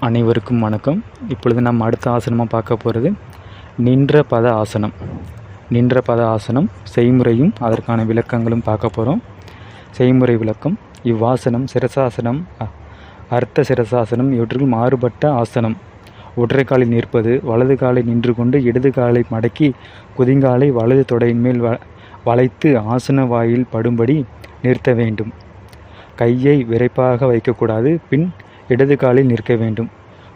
அனைவருக்கும் வணக்கம். இப்பொழுது நம்ம அடுத்த ஆசனமாக பார்க்க போகிறது நின்ற பத ஆசனம். நின்ற பத ஆசனம் செய்முறையும் அதற்கான விளக்கங்களும் பார்க்க போகிறோம் செய்முறை விளக்கம் இவ்வாசனம் சிரசாசனம் அ- அர்த்த சிரசாசனம் இவற்றில் மாறுபட்ட ஆசனம். ஒற்றை காலில் நிற்பது வலது காலை நின்று கொண்டு இடது காலை மடக்கி குதிங்காலை வலது தொடையின் மேல் வளைத்து ஆசன வாயில் படும்படி நிறுத்த வேண்டும். கையை விரைப்பாக வைக்கக்கூடாது பின் இடது காலில் நிற்க வேண்டும்.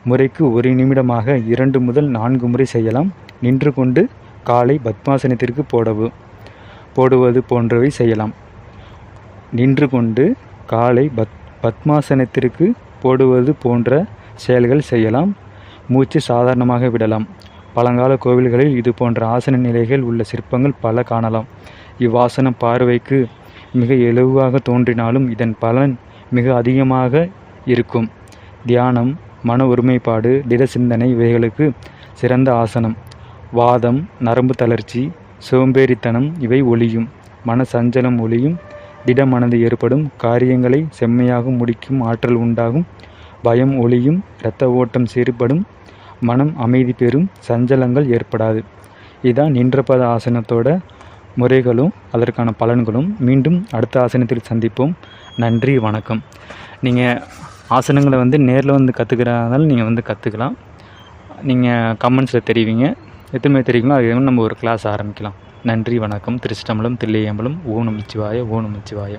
முறைக்கு ஒரு நிமிடமாக இரண்டு முதல் நான்கு முறை செய்யலாம். நின்று கொண்டு காலை பத்மாசனத்திற்கு போடவு போடுவது போன்றவை செய்யலாம். நின்று கொண்டு காலை பத் பத்மாசனத்திற்கு போடுவது போன்ற செயல்கள் செய்யலாம். மூச்சு சாதாரணமாக விடலாம். பழங்கால கோவில்களில் இது போன்ற ஆசன நிலைகள் உள்ள சிற்பங்கள் பல காணலாம். இவ்வாசனம் பார்வைக்கு மிக இலகுவாக தோன்றினாலும் இதன் பலன் மிக அதிகமாக இருக்கும். தியானம் மன ஒருமைப்பாடு திட சிந்தனை இவைகளுக்கு சிறந்த ஆசனம். வாதம் நரம்பு தளர்ச்சி சோம்பேறித்தனம் இவை ஒளியும் மன சஞ்சலம் ஒளியும் திட மனது ஏற்படும். காரியங்களை செம்மையாக முடிக்கும். ஆற்றல் உண்டாகும். பயம் ஒளியும் இரத்த ஓட்டம் சீர்படும். மனம் அமைதி பெறும் சஞ்சலங்கள் ஏற்படாது. இதுதான் நின்றபத ஆசனத்தோட முறைகளும் அதற்கான பலன்களும் மீண்டும் அடுத்த ஆசனத்தில் சந்திப்போம். நன்றி வணக்கம். நீங்கள் ஆசனங்களை வந்து நேரில் வந்து கற்றுக்கிறதால நீங்கள் வந்து கற்றுக்கலாம் நீங்கள் கமெண்ட்ஸில் தெரிவிங்க. எத்தனை பேர் தெரியுங்களோ அது நம்ம ஒரு கிளாஸ் ஆரம்பிக்கலாம். நன்றி வணக்கம். திருச்சிட்டம்பலம் தில்லையம்பலம் ஓணம் நமச்சிவாய ஓம் நமச்சிவாய.